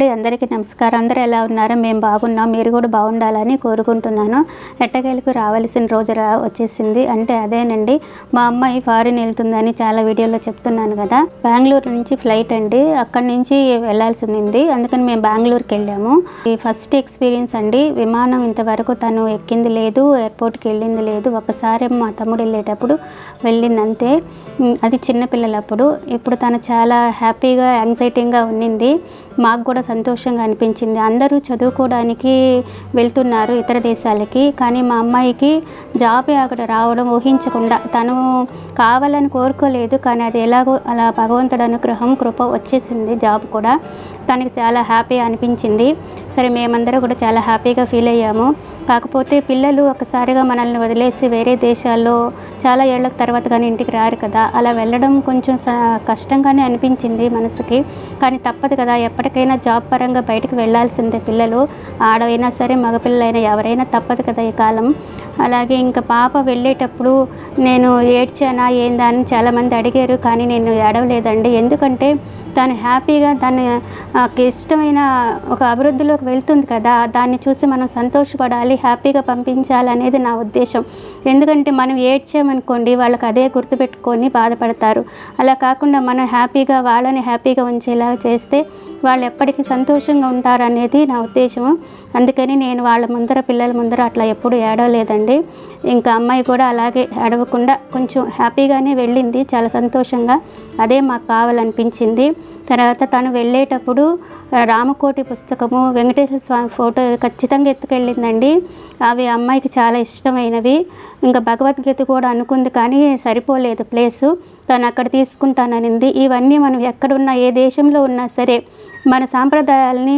అండి అందరికీ నమస్కారం. అందరూ ఎలా ఉన్నారో? మేము బాగున్నాం. మీరు కూడా బాగుండాలని కోరుకుంటున్నాను. ఎట్టకేలకు రావాల్సిన రోజు రా వచ్చేసింది. అంటే అదేనండి. మా అమ్మాయి ఫారిన్ వెళ్తుందని చాలా వీడియోలో చెప్తున్నాను కదా. బెంగళూరు నుంచి ఫ్లైట్ అండి. అక్కడి నుంచి వెళ్ళాల్సి ఉంది అందుకని మేము బెంగళూరుకి వెళ్ళాము. ఈ ఫస్ట్ ఎక్స్పీరియన్స్ అండి. విమానం ఇంతవరకు తను ఎక్కింది లేదు. ఎయిర్పోర్ట్కి వెళ్ళింది లేదు. ఒకసారి మా తమ్ముడు వెళ్ళేటప్పుడు వెళ్ళింది అంతే అది చిన్నపిల్లలప్పుడు ఇప్పుడు తను చాలా హ్యాపీగా యాంగ్జైటీగా ఉన్నింది. మాకు కూడా సంతోషంగా అనిపించింది. అందరూ చదువుకోవడానికి వెళ్తున్నారు ఇతర దేశాలకి కానీ మా అమ్మాయికి జాబ్ అక్కడ రావడం ఊహించకుండా తను కావాలని కోరుకోలేదు కానీ అది ఎలాగో అలా భగవంతుడు అనుగ్రహం కృప వచ్చేసింది జాబ్ కూడా. తనకి చాలా హ్యాపీ అనిపించింది. సరే మేమందరం కూడా చాలా హ్యాపీగా ఫీల్ అయ్యాము. కాకపోతే పిల్లలు ఒకసారిగా మనల్ని వదిలేసి వేరే దేశాల్లో చాలా ఏళ్ళ తర్వాత కానీ ఇంటికి రారు కదా. అలా వెళ్ళడం కొంచెం కష్టంగానే అనిపించింది మనసుకి. కానీ తప్పదు కదా ఎప్పటికైనా జాబ్ పరంగా బయటకు వెళ్ళాల్సిందే పిల్లలు. ఆడవైనా సరే మగపిల్లలైనా ఎవరైనా తప్పదు కదా ఈ కాలం. అలాగే ఇంకా పాప వెళ్ళేటప్పుడు నేను ఏడ్చానా ఏందా అని చాలామంది అడిగారు. కానీ నేను ఏడవలేదండి. ఎందుకంటే తను హ్యాపీగా తను ఇష్టమైన ఒక అభివృద్ధిలోకి వెళ్తుంది కదా. దాన్ని చూసి మనం సంతోషపడాలి. హ్యాపీగా పంపించాలనేది నా ఉద్దేశం. ఎందుకంటే మనం ఏడ్చామనుకోండి వాళ్ళకి అదే గుర్తుపెట్టుకొని బాధపడతారు. అలా కాకుండా మనం హ్యాపీగా వాళ్ళని హ్యాపీగా ఉంచేలా చేస్తే వాళ్ళు ఎప్పటికీ సంతోషంగా ఉంటారు అనేది నా ఉద్దేశము. అందుకని నేను వాళ్ళ ముందర పిల్లల ముందర అట్లా ఎప్పుడు ఏడవలేదండి. ఇంకా అమ్మాయి కూడా అలాగే ఏడవకుండా కొంచెం హ్యాపీగానే వెళ్ళింది. చాలా సంతోషంగా. అదే మాకు కావాలనిపించింది. తర్వాత తను వెళ్ళేటప్పుడు రామకోటి పుస్తకము వెంకటేశ్వర స్వామి ఫోటో ఖచ్చితంగా ఎత్తుకెళ్ళిందండి. అవి అమ్మాయికి చాలా ఇష్టమైనవి. ఇంకా భగవద్గీత కూడా అనుకుంది కానీ సరిపోలేదు ప్లేసు. తను అక్కడ తీసుకుంటాననింది. ఇవన్నీ మనం ఎక్కడున్నా ఏ దేశంలో ఉన్నా సరే మన సాంప్రదాయాలని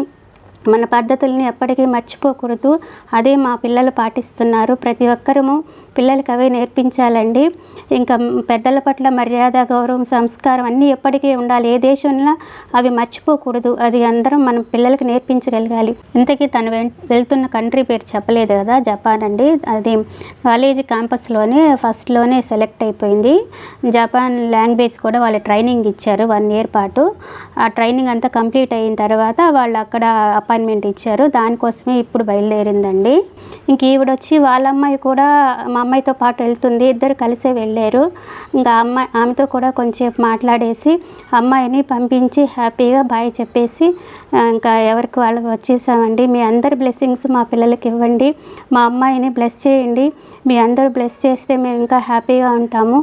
మన పద్ధతుల్ని ఎప్పటికీ మర్చిపోకూడదు. అదే మా పిల్లలు పాటిస్తున్నారు. ప్రతి ఒక్కరము పిల్లలకి అవే నేర్పించాలండి. ఇంకా పెద్దల పట్ల మర్యాద గౌరవం సంస్కారం అన్నీ ఎప్పటికీ ఉండాలి. ఏ దేశంలో అవి మర్చిపోకూడదు. అది అందరం మనం పిల్లలకి నేర్పించగలగాలి. ఇంతకీ తను వెళ్తున్న కంట్రీ పేరు చెప్పలేదు కదా జపాన్ అండి. అది కాలేజీ క్యాంపస్లోనే ఫస్ట్లోనే సెలెక్ట్ అయిపోయింది. జపాన్ లాంగ్వేజ్ కూడా వాళ్ళు ట్రైనింగ్ ఇచ్చారు వన్ ఇయర్ పాటు. ఆ ట్రైనింగ్ అంతా కంప్లీట్ అయిన తర్వాత వాళ్ళు అక్కడ అపాయింట్మెంట్ ఇచ్చారు. దానికోసమే ఇప్పుడు బయలుదేరిందండి. ఇంక ఈవిడ వచ్చి వాళ్ళ అమ్మాయి కూడా మా అమ్మాయితో పాటు వెళ్తుంది. ఇద్దరు కలిసే వెళ్ళారు. ఇంకా అమ్మాయి ఆమెతో కూడా కొంచెంసేపు మాట్లాడేసి అమ్మాయిని పంపించి హ్యాపీగా బాయ్ చెప్పేసి ఇంకా ఎవరికి వాళ్ళు వచ్చేసామండి. మీ అందరి బ్లెస్సింగ్స్ మా పిల్లలకి ఇవ్వండి. మా అమ్మాయిని బ్లెస్ చేయండి. మీ అందరూ బ్లెస్ చేస్తే మేము ఇంకా హ్యాపీగా ఉంటాము.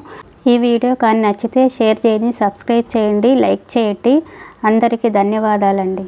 ఈ వీడియో కానీ నచ్చితే షేర్ చేయండి సబ్స్క్రైబ్ చేయండి లైక్ చేయండి. అందరికీ ధన్యవాదాలండి.